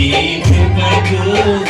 deep in my good.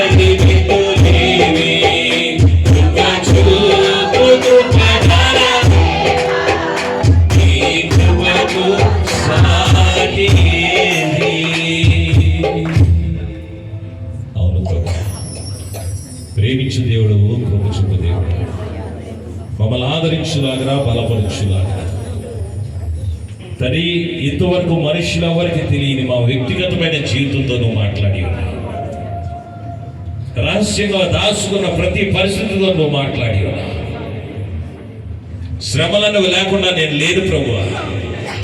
దేవుడు కృప దేవుడు మమ్మల్ని ఆదరించులాగా బలపరచులాగా తని ఇంతవరకు మనుషుల ఎవరికి తెలియని మా వ్యక్తిగతమైన జీవితంతో నువ్వు మాట్లాడి ఉన్నావు. రహస్యంగా దాచుకున్న ప్రతి పరిస్థితితో నువ్వు మాట్లాడి ఉన్నావు. శ్రమలను లేకుండా నేను లేను ప్రభు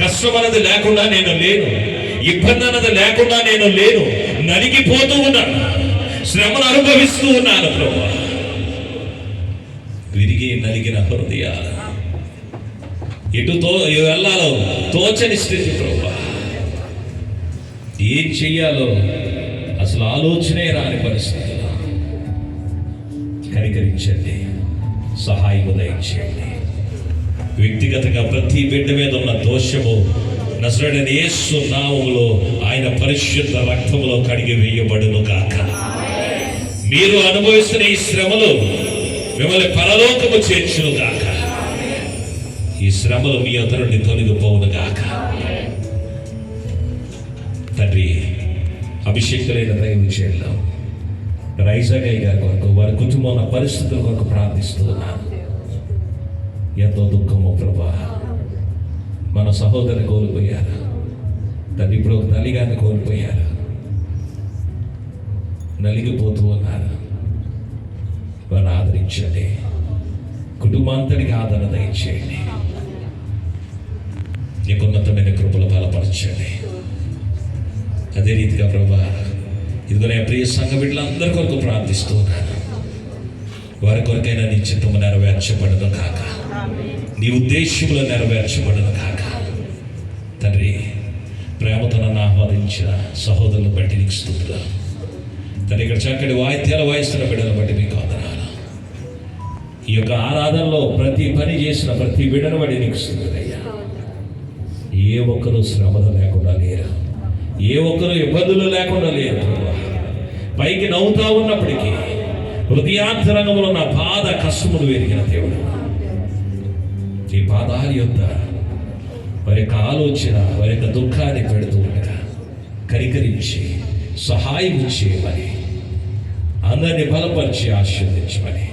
కష్టం అన్నది లేకుండా నేను లేను. ఇబ్బంది అన్నది లేకుండా నేను లేను. నలిగిపోతూ ఉన్నాను. శ్రమను అనుభవిస్తూ ఉన్నాను ప్రభు విరిగి నలిగిన హృదయాలు. ఎటు తో వెళ్ళాలో తోచని స్థితి ప్రభు. ఏం చెయ్యాలో అసలు ఆలోచనే రాని పరిస్థితులు కనికరించండి సహాయం దయచేయండి. వ్యక్తిగతంగా ప్రతి బిడ్డ మీద ఉన్న దోషము నసరడని యేసు నామములో ఆయన పరిశుద్ధ రక్తములో కడిగి వేయబడును కాక మీరు అనుభవిస్తున్న ఈ శ్రమలు మిమ్మల్ని పరలోకము చేర్చును గాక ఈ శ్రమలు మీ అతను నుండి తొలగిపోవును గాక తండ్రి అభిషేకులైన దైవ విషయంలో రైజాగాయి గారి కొరకు వారి కుటుంబం ఉన్న పరిస్థితుల కొరకు ప్రార్థిస్తూ ఉన్నాను. ఎంతో దుఃఖము ప్రభా. మన సహోదరు కోల్పోయారు. తను ఇప్పుడు ఒక నలిగాన్ని కోల్పోయారు. నలిగిపోతూ ఉన్నారు. వారిని కుటుంబాంతటికి ఆదరణ దయచేయండి. నీకున్నతమైన కృపలు బలపరచండి. అదే రీతిగా ప్రభా ఇదిగో నా ప్రియ సంఘ బిడ్డలందరి కొరకు ప్రార్థిస్తూ ఉన్నాను. వారి కొరకైనా నీ చిత్తము నెరవేర్చబడదు కాక. నీ ఉద్దేశములు నెరవేర్చబడదు కాక. తండ్రి ప్రేమతో నన్ను ఆహ్వానించిన సహోదరులు బట్టి నీకు స్థుతులు తండ్రి ఇక్కడ చక్కటి వాయిద్యాలు వాయిస్తున్న బిడ్డలు బట్టి మీకు ఈ యొక్క ఆరాధనలో ప్రతి పని చేసిన ప్రతి బిడ్డను వాడి నీకు స్థుతులయ్యా ఏ ఒక్కరు శ్రమలు లేకుండా లేరా. ఏ ఒక్కరు ఇబ్బందులు లేకుండా లేరు. పైకి నవ్వుతా ఉన్నప్పటికీ హృదయాంతరంగంలో నా బాధ కష్టములు వెరిగిన దేవుడు. ఈ పాదాల యొక్క వారి యొక్క ఆలోచన వారి యొక్క దుఃఖాన్ని పెడుతూ ఉండగా కరికరించి సహాయం చేయమని అందరిని బలపరిచి ఆశీర్వదించమని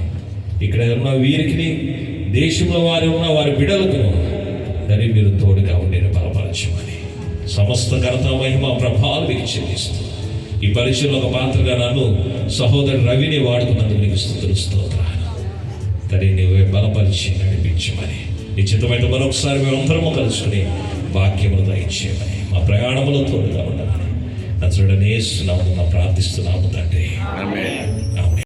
ఇక్కడ ఉన్న వీరికి దేశంలో వారి ఉన్న వారి బిడలకు దాన్ని మీరు తోడుగా ఉండిన బలపరచమని. సమస్త ఘనత మహిమ ప్రభావాలు మీకు చెల్లిస్తూ ఈ పరీక్షలో ఒక పాత్రగా నన్ను సహోదరు రవిని వాడుకున్నందుకు నీకు స్థుతులు స్తోత్రాలు. తని నువ్వే బలపరిచి నడిపించమని. నిశ్చితమైన మరొకసారి మేము అందరము కలుసుకుని వాక్యములు దయచేయమని మా ప్రయాణములో తోడుగా ఉండమని. నచ్చుడనే ప్రార్థిస్తున్నాము తండ్రి.